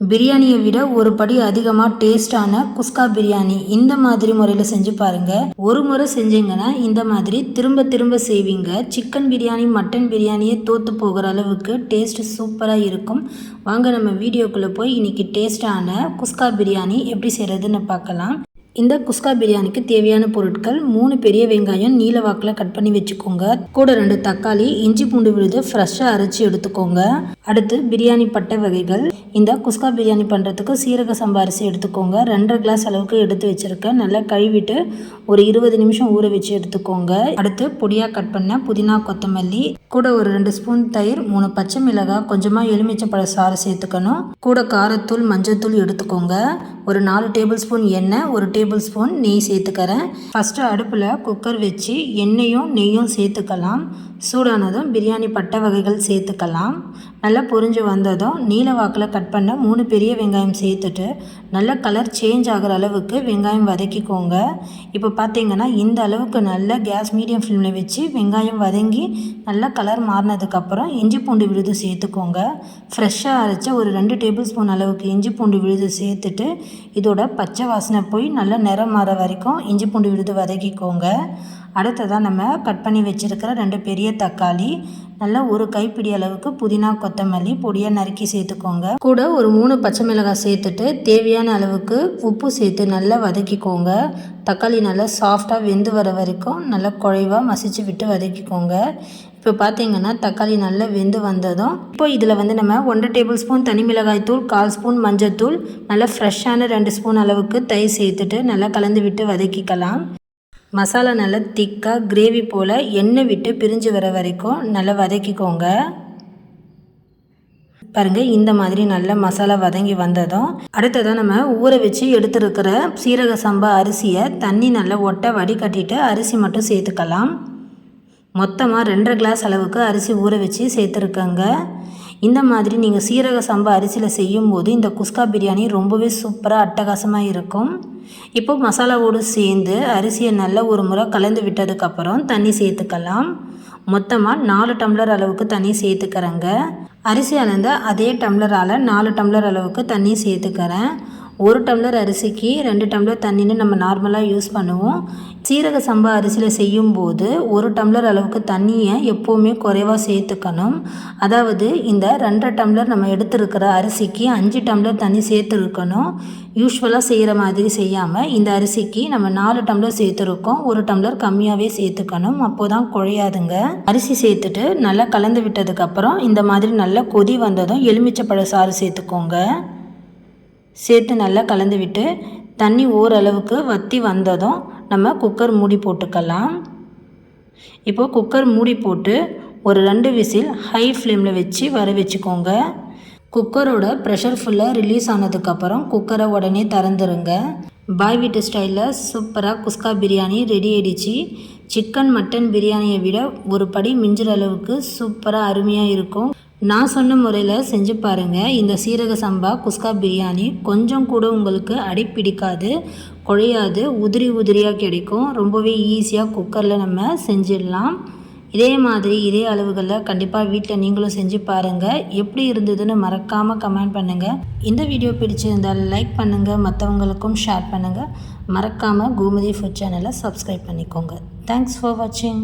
பிரியாணியை விட ஒரு படி அதிகமாக டேஸ்டான குஸ்கா பிரியாணி இந்த மாதிரி முறையில் செஞ்சு பாருங்கள் ஒரு முறை செஞ்சீங்கன்னா இந்த மாதிரி திரும்ப திரும்ப செய்வீங்க. சிக்கன் பிரியாணி மட்டன் பிரியாணியே தோற்று போகிற அளவுக்கு டேஸ்ட் சூப்பராக இருக்கும். வாங்க நம்ம வீடியோக்குள்ளே போய் இன்னைக்கு டேஸ்டான குஸ்கா பிரியாணி எப்படி செய்கிறதுன்னு பார்க்கலாம். இந்த குஸ்கா பிரியாணிக்கு தேவையான பொருட்கள் மூணு பெரிய வெங்காயம் நீல வாக்கில் கட் பண்ணி வச்சுக்கோங்க. கூட ரெண்டு தக்காளி இஞ்சி பூண்டு விழுது ஃப்ரெஷ்ஷாக அரைச்சி எடுத்துக்கோங்க. அடுத்து பிரியாணி பட்டை வகைகள். இந்த குஸ்கா பிரியாணி பண்ணுறதுக்கு சீரக சம்பா அரிசி எடுத்துக்கோங்க. ரெண்டரை கிளாஸ் அளவுக்கு எடுத்து வச்சுருக்கேன். நல்லா கழுவிட்டு ஒரு இருபது நிமிஷம் ஊற வச்சு எடுத்துக்கோங்க. அடுத்து பொடியாக கட் பண்ண புதினா கொத்தமல்லி கூட ஒரு ரெண்டு ஸ்பூன் தயிர் மூணு பச்சை மிளகாய் கொஞ்சமாக எலுமிச்சப்பழ சாறு சேர்த்துக்கணும். கூட காரத்தூள் மஞ்சத்தூள் எடுத்துக்கோங்க. ஒரு நாலு டேபிள் ஸ்பூன் எண்ணெய் ஒரு டேபிள் ஸ்பூன் நெய் சேர்த்துக்கிறேன். ஃபஸ்ட்டு அடுப்பில் குக்கர் வச்சு எண்ணெயும் நெய்யும் சேர்த்துக்கலாம். சூடானதும் பிரியாணி பட்டை வகைகள் சேர்த்துக்கலாம். நல்லா பொரிஞ்சு வந்ததும் நீல வாக்கில் கட் பண்ண மூணு பெரிய வெங்காயம் சேர்த்துட்டு நல்ல கலர் சேஞ்ச் ஆகிற அளவுக்கு வெங்காயம் வதக்கிக்கோங்க. இப்போ பார்த்தீங்கன்னா இந்த அளவுக்கு நல்ல கேஸ் மீடியம் ஃப்ளேமில் வச்சு வெங்காயம் வதங்கி நல்லா கலர் மாறினதுக்கப்புறம் இஞ்சி பூண்டு விழுது சேர்த்துக்கோங்க. ஃப்ரெஷ்ஷாக அரைச்ச ஒரு ரெண்டு டேபிள் ஸ்பூன் அளவுக்கு இஞ்சி பூண்டு விழுது சேர்த்துட்டு இதோட பச்சை வாசனை போய் நல்லா நிறம் மாற வரைக்கும் இஞ்சி பூண்டு விழுது வதக்கிக்கோங்க. அடுத்ததாக நம்ம கட் பண்ணி வச்சுருக்கிற ரெண்டு பெரிய தக்காளி நல்லா ஒரு கைப்பிடி அளவுக்கு புதினா கொத்தமல்லி பொடியாக நறுக்கி சேர்த்துக்கோங்க. கூட ஒரு மூணு பச்சை மிளகாய் சேர்த்துட்டு தேவையான அளவுக்கு உப்பு சேர்த்து நல்லா வதக்கிக்கோங்க. தக்காளி நல்லா சாஃப்டாக வெந்து வர வரைக்கும் நல்லா குழைவாக மசிச்சு விட்டு வதக்கிக்கோங்க. இப்போ பார்த்தீங்கன்னா தக்காளி நல்லா வெந்து வந்ததும் இப்போ இதில் வந்து நம்ம ஒன்றரை டேபிள் ஸ்பூன் தனி மிளகாய் தூள் கால் ஸ்பூன் மஞ்சத்தூள் நல்லா ஃப்ரெஷ்ஷான ரெண்டு ஸ்பூன் அளவுக்கு தயிர் சேர்த்துட்டு நல்லா கலந்து விட்டு வதக்கிக்கலாம். மசாலா நல்லா திக்காக கிரேவி போல் எண்ணெய் விட்டு பிரிஞ்சு வர வரைக்கும் நல்லா வதக்கிக்கோங்க. பாருங்கள் இந்த மாதிரி நல்ல மசாலா வதங்கி வந்ததும் அடுத்ததாக நம்ம ஊற வச்சு எடுத்துருக்கிற சீரக சம்பா அரிசியை தண்ணி நல்லா ஒட்ட வடிகட்டிட்டு அரிசி மட்டும் சேர்த்துக்கலாம். மொத்தமாக ரெண்டரை கிளாஸ் அளவுக்கு அரிசி ஊற வச்சு சேர்த்துருக்கங்க. இந்த மாதிரி நீங்கள் சீரக சம்பா அரிசியில் செய்யும்போது இந்த குஸ்கா பிரியாணி ரொம்பவே சூப்பராக அட்டகாசமாக இருக்கும். இப்போ மசாலாவோடு சேர்ந்து அரிசியை நல்லா ஒரு முறை கலந்து விட்டதுக்கப்புறம் தண்ணி சேர்த்துக்கலாம். மொத்தமாக நாலு டம்ளர் அளவுக்கு தண்ணி சேர்த்துக்கிறேங்க. அரிசி அளந்த அதே டம்ளரால் நாலு டம்ளர் அளவுக்கு தண்ணி சேர்த்துக்கிறேன். ஒரு டம்ளர் அரிசிக்கு ரெண்டு டம்ளர் தண்ணின்னு நம்ம நார்மலாக யூஸ் பண்ணுவோம். சீரக சம்பா அரிசியில் செய்யும்போது ஒரு டம்ளர் அளவுக்கு தண்ணியை எப்போவுமே குறைவாக சேர்த்துக்கணும். அதாவது இந்த ரெண்டரை டம்ளர் நம்ம எடுத்துருக்கிற அரிசிக்கு அஞ்சு டம்ளர் தண்ணி சேர்த்துருக்கணும். யூஸ்வலாக செய்கிற மாதிரி செய்யாமல் இந்த அரிசிக்கு நம்ம நாலு டம்ளர் சேர்த்துருக்கோம். ஒரு டம்ளர் கம்மியாகவே சேர்த்துக்கணும். அப்போ தான் குழையாதுங்க. அரிசி சேர்த்துட்டு நல்லா கலந்து விட்டதுக்கப்புறம் இந்த மாதிரி நல்லா கொதி வந்ததும் எலுமிச்சை பழ சாறு சேர்த்துக்கோங்க. சேர்த்து நல்லா கலந்து விட்டு தண்ணி ஓரளவுக்கு வற்றி வந்ததும் நம்ம குக்கர் மூடி போட்டுக்கலாம். இப்போது குக்கர் மூடி போட்டு ஒரு ரெண்டு விசில் ஹை ஃப்ளேமில் வச்சு வர வச்சுக்கோங்க. குக்கரோட ப்ரெஷர் ஃபுல்லாக ரிலீஸ் ஆனதுக்கப்புறம் குக்கரை உடனே திறந்துருங்க. பாய் வீட்டு ஸ்டைலில் சூப்பராக குஸ்கா பிரியாணி ரெடி ஆயிடுச்சு. சிக்கன் மட்டன் பிரியாணியை விட ஒரு படி மிஞ்சுற அளவுக்கு சூப்பராக அருமையாக இருக்கும். நான் சொன்ன முறையில் செஞ்சு பாருங்கள் இந்த சீரக சம்பா குஸ்கா பிரியாணி கொஞ்சம் கூட உங்களுக்கு அடிப்பிடிக்காது குழையாது உதிரி உதிரியாக கிடைக்கும். ரொம்பவே ஈஸியாக குக்கரில் நம்ம செஞ்சிடலாம். இதே மாதிரி இதே அளவுகளில் கண்டிப்பாக வீட்டில் நீங்களும் செஞ்சு பாருங்கள் எப்படி இருந்ததுன்னு மறக்காமல் கமெண்ட் பண்ணுங்கள் இந்த வீடியோ பிடிச்சிருந்தால் லைக் பண்ணுங்கள் மற்றவங்களுக்கும் ஷேர் பண்ணுங்கள் மறக்காமல் கோமதி ஃபுட் சேனலை சப்ஸ்கிரைப் பண்ணிக்கோங்க. தேங்க்ஸ் ஃபார் வாட்சிங்